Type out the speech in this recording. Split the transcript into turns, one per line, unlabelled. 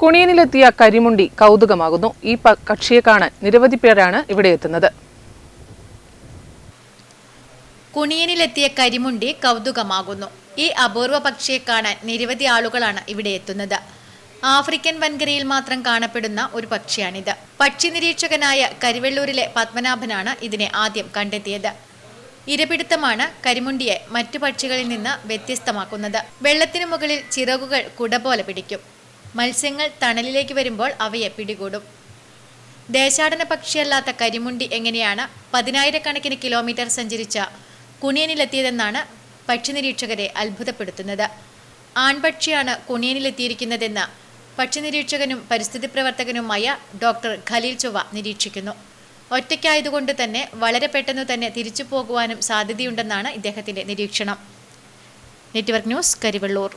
കുണിയനിലെത്തിയ കരിമുണ്ടി കൗതുകമാകുന്നു. ഈ കക്ഷിയെ കാണാൻ നിരവധി പേരാണ് ഇവിടെ എത്തുന്നത്.
കുണിയനിലെത്തിയ കരിമുണ്ടി കൗതുകമാകുന്നു. ഈ അപൂർവ പക്ഷിയെ കാണാൻ നിരവധി ആളുകളാണ് ഇവിടെ എത്തുന്നത്. ആഫ്രിക്കൻ വൻകരയിൽ മാത്രം കാണപ്പെടുന്ന ഒരു പക്ഷിയാണിത്. പക്ഷി നിരീക്ഷകനായ കരിവെള്ളൂരിലെ പത്മനാഭനാണ് ഇതിനെ ആദ്യം കണ്ടെത്തിയത്. ഇരപിടുത്തമാണ് കരിമുണ്ടിയെ മറ്റു പക്ഷികളിൽ നിന്ന് വ്യത്യസ്തമാക്കുന്നത്. വെള്ളത്തിനു മുകളിൽ ചിറകുകൾ കുട പോലെ പിടിക്കും. മത്സ്യങ്ങൾ തണലിലേക്ക് വരുമ്പോൾ അവയെ പിടികൂടും. ദേശാടന പക്ഷിയല്ലാത്ത കരിമുണ്ടി എങ്ങനെയാണ് പതിനായിരക്കണക്കിന് കിലോമീറ്റർ സഞ്ചരിച്ച കുണിയനിലെത്തിയതെന്നാണ് പക്ഷി നിരീക്ഷകരെ അത്ഭുതപ്പെടുത്തുന്നത്. ആൺപക്ഷിയാണ് കുണിയനിലെത്തിയിരിക്കുന്നതെന്ന് പക്ഷി നിരീക്ഷകനും പരിസ്ഥിതി പ്രവർത്തകനുമായ ഡോക്ടർ ഖലീൽ ചൊവ്വ നിരീക്ഷിക്കുന്നു. ഒറ്റയ്ക്കായതുകൊണ്ട് തന്നെ വളരെ പെട്ടെന്ന് തന്നെ തിരിച്ചു പോകുവാനും സാധ്യതയുണ്ടെന്നാണ് ഇദ്ദേഹത്തിന്റെ നിരീക്ഷണം. Network news Karivellur.